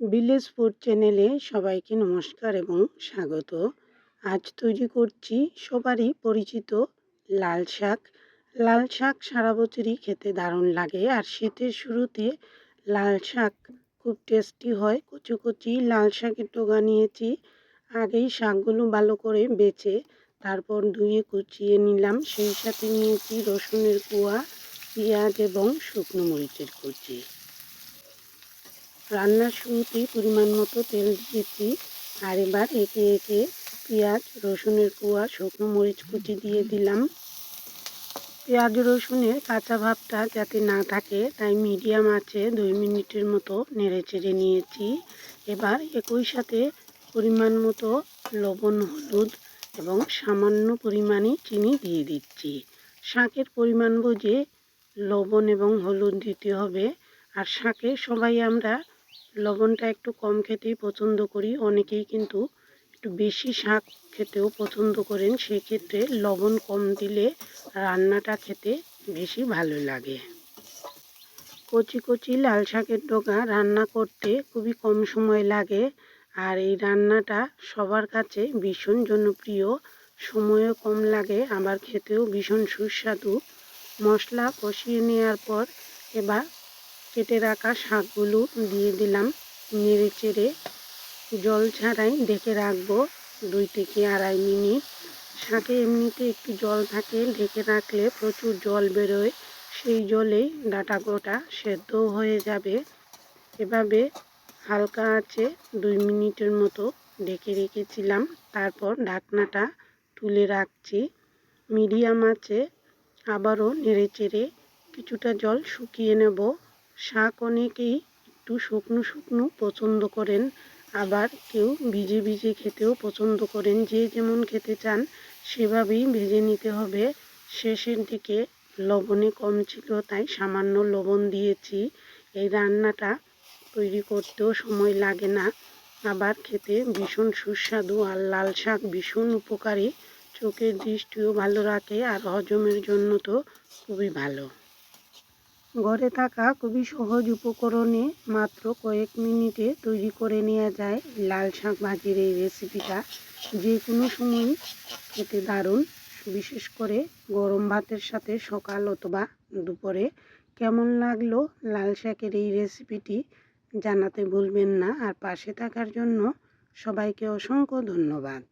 Village food চ্যানেলে সবাইকে নমস্কার এবং স্বাগত। আজ তৈরি করছি সবারই পরিচিত লাল শাক। লাল শাক সারা বছরই খেতে দারুণ লাগে আর শীতের শুরুতে লাল শাক খুব টেস্টি হয়। কচি কচি লাল শাকের টোগা নিয়েছি। আগেই শাকগুলো ভালো করে বেছে তারপর ধুয়ে কুচিয়ে নিলাম। সেই সাথে নিয়েছি রসুনের কুয়া, পেঁয়াজ এবং শুকনো মরিচের কুচি। রান্নার শুরুতেই পরিমাণ মতো তেল দিয়েছি। আর এবার একে একে পেঁয়াজ, রসুনের কুয়া, শুকনো মরিচ কুচি দিয়ে দিলাম। পেঁয়াজ, রসুনের কাঁচা ভাবটা যাতে না থাকে, তাই মিডিয়াম আছে দুই মিনিটের মতো নেড়ে চেড়ে নিয়েছি। এবার একই সাথে পরিমাণ মতো লবণ, হলুদ এবং সামান্য পরিমাণে চিনি দিয়ে দিচ্ছি। শাকের পরিমাণ বুঝে লবণ এবং হলুদ দিতে হবে। আর শাকে সবাই আমরা লবণটা একটু কম খেতেই পছন্দ করি। অনেকেই কিন্তু একটু বেশি শাক খেতেও পছন্দ করেন। সেক্ষেত্রে লবণ কম দিলে রান্নাটা খেতে বেশি ভালো লাগে। কচি কচি লাল শাকের ডোকা রান্না করতে খুবই কম সময় লাগে আর এই রান্নাটা সবার কাছে ভীষণ জনপ্রিয়। সময়ও কম লাগে, আবার খেতেও ভীষণ সুস্বাদু। মশলা কষিয়ে নেওয়ার পর এবার কেটে রাখা শাকগুলো দিয়ে দিলাম। নেড়ে চেড়ে জল ছাড়াই ঢেকে রাখব দুই থেকে আড়াই মিনিট। শাকে এমনিতে একটু জল থাকে, ঢেকে রাখলে প্রচুর জল বেরোয়। সেই জলেই ডাটা গোটা সেদ্ধ হয়ে যাবে। এভাবে হালকা আছে দুই মিনিটের মতো ঢেকে রেখেছিলাম। তারপর ঢাকনাটা তুলে রাখছি। মিডিয়াম আছে, আবারও নেড়ে চেড়ে কিছুটা জল শুকিয়ে নেব। শাক অনেকেই একটু শুকনো শুকনো পছন্দ করেন, আবার কেউ ভিজে ভিজে খেতেও পছন্দ করেন। যে যেমন খেতে চান, সেভাবেই ভেজে নিতে হবে। শেষের দিকে লবণে কম ছিল, তাই সামান্য লবণ দিয়েছি। এই রান্নাটা তৈরি করতেও সময় লাগে না। আবার খেতে ভীষণ সুস্বাদু আর লাল শাক ভীষণ উপকারী। চোখের দৃষ্টিও ভালো রাখে আর হজমের জন্য তো খুবই ভালো। ঘরে থাকা খুবই সহজ উপকরণে মাত্র কয়েক মিনিটে তৈরি করে নেওয়া যায় লাল শাক ভাজির এই রেসিপিটা। যে কোনো সময় খেতে দারুণ বিশেষ করে গরম ভাতের সাথে সকাল অথবা দুপুরে। কেমন লাগল লাল শাকের এই রেসিপিটি জানাতে ভুলবেন না। আর পাশে থাকার জন্য সবাইকে অসংখ্য ধন্যবাদ।